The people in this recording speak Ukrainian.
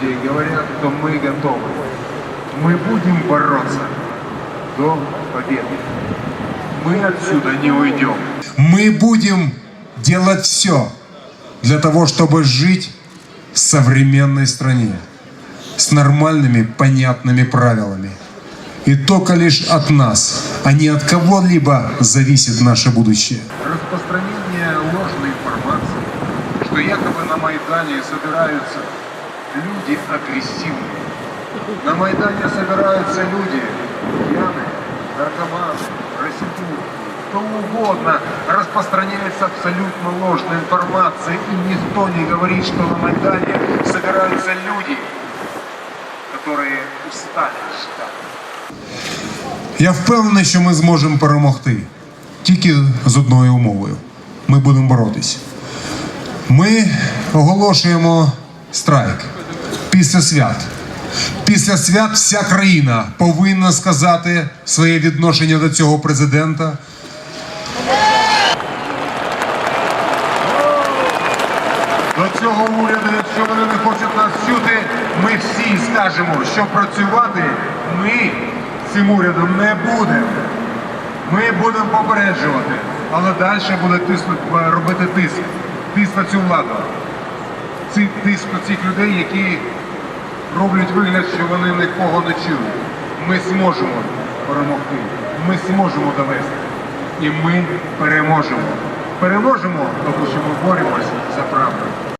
людей говорят, что мы готовы. Мы будем бороться до победы. Мы отсюда не уйдем. Мы будем делать все для того, чтобы жить в современной стране с нормальными, понятными правилами. И только лишь от нас, а не от кого-либо зависит наше будущее. Распространение ложной информации, что якобы на Майдане собираются люди агрессивные. На Майдане собираются люди пьяные, наркоманы, проститутки, кто угодно. Распространяется абсолютно ложная информация, и никто не говорит, что на Майдане собираются люди, которые устали ждать. Я впевнений, що ми зможемо перемогти тільки з одною умовою. Ми будемо боротись. Ми оголошуємо страйк після свят. Після свят вся країна повинна сказати своє відношення до цього президента. До цього уряду, якщо вони не хочуть нас чути, ми всі скажемо, що працювати ми цим урядом не будемо. Ми будемо попереджувати, але далі буде тиснути, робити тиск. Тиск на цю владу. Ці, тиск на цих людей, які роблять вигляд, що вони нікого не чують. Ми зможемо перемогти. Ми зможемо довести. І ми переможемо. Переможемо, тому що ми боремось за правду.